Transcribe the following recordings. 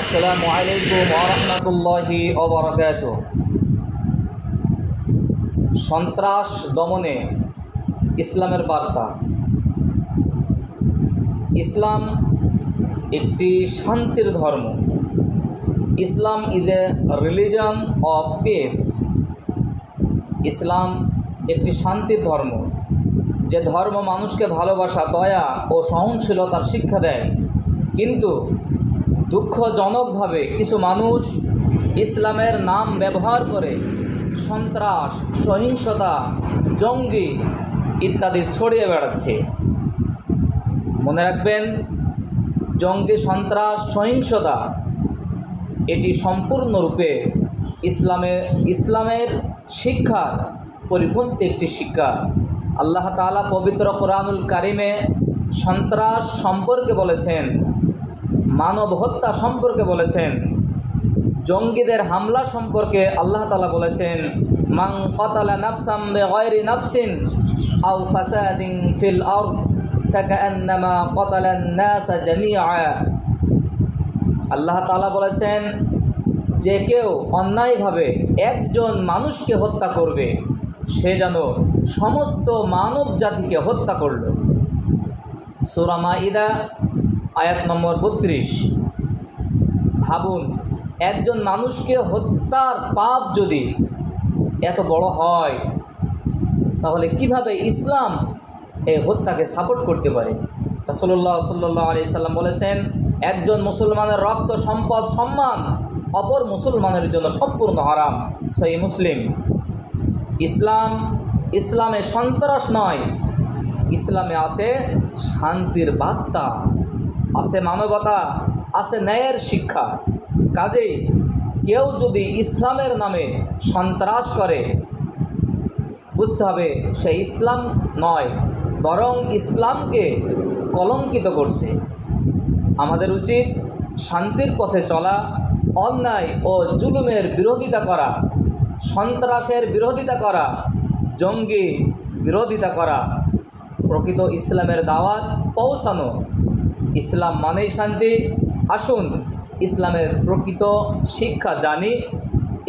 আসসালামু আলাইকুম ওরহমতুল্লাহি অবরাকাত সন্ত্রাস দমনে ইসলামের বার্তা। ইসলাম একটি শান্তির ধর্ম। Islam is a religion of peace Islam একটি শান্তির ধর্ম। যে ধর্ম মানুষকে ভালোবাসা, দয়া ও সহনশীলতার শিক্ষা দেয়। কিন্তু দুঃখজনকভাবে কিছু মানুষ ইসলামের নাম ব্যবহার করে সন্ত্রাস, সহিংসতা, জঙ্গি ইত্যাদি ছড়িয়ে বেড়াচ্ছে। মনে রাখবেন, জঙ্গি, সন্ত্রাস, সহিংসতা, এটি সম্পূর্ণরূপে ইসলামের ইসলামের শিক্ষার পরিপন্থী একটি শিক্ষা। আল্লাহ তাআলা পবিত্র কোরআনুল কারিমে সন্ত্রাস সম্পর্কে বলেছেন মানব হত্যা সম্পর্কে বলেছেন। জঙ্গিদের হামলা সম্পর্কে আল্লাহ তালা বলেছেন মাং কতালা নাফসাম বেগয়রি নাফসিন আউ ফাসাদিন ফিল আরদ ফাকান্নামা কতালান নাসা জামিআ। আল্লাহ তালা বলেছেন, যে কেউ অন্যায়ভাবে একজন মানুষকে হত্যা করবে, সে যেন সমস্ত মানব জাতিকে হত্যা করল। সুরামা ইদা আয়াত নম্বর বত্রিশ। ভাবুন, একজন মানুষকে হত্যার পাপ যদি এত বড় হয়, তাহলে কীভাবে ইসলাম এই হত্যাকে সাপোর্ট করতে পারে? রসল্লাহ সাল্লাহ আলি সাল্লাম বলেছেন, একজন মুসলমানের রক্ত, সম্পদ, সম্মান অপর মুসলমানের জন্য সম্পূর্ণ হারাম। সই মুসলিম। ইসলাম, ইসলামে সন্ত্রাস নয়, ইসলামে আছে শান্তির বার্তা। আছে মানবতা, আছে ন্যায়ের শিক্ষা। কাজেই কেউ যদি ইসলামের নামে সন্ত্রাস করে, বুঝতে হবে সে ইসলাম নয়, বরং ইসলামকে কলঙ্কিত করছে। আমাদের উচিত শান্তির পথে চলা, অন্যায় ও জুলুমের বিরোধিতা করা, সন্ত্রাসের বিরোধিতা করা, জঙ্গি বিরোধিতা করা, প্রকৃত ইসলামের দাওয়াত পৌঁছানো ইসলাম মানেই শান্তি। আসুন ইসলামের প্রকৃত শিক্ষা জানি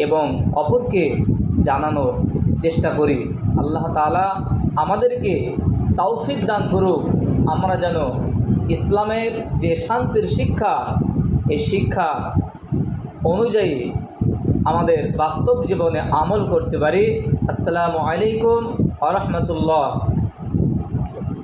এবং অপরকে জানানোর চেষ্টা করি। আল্লাহ তালা আমাদেরকে তৌফিক দান করুক। আমরা যেন ইসলামের যে শান্তির শিক্ষা, এই শিক্ষা অনুযায়ী আমাদের বাস্তব জীবনে আমল করতে পারি। আসসালামু আলাইকুম আ রহমতুল্লাহ।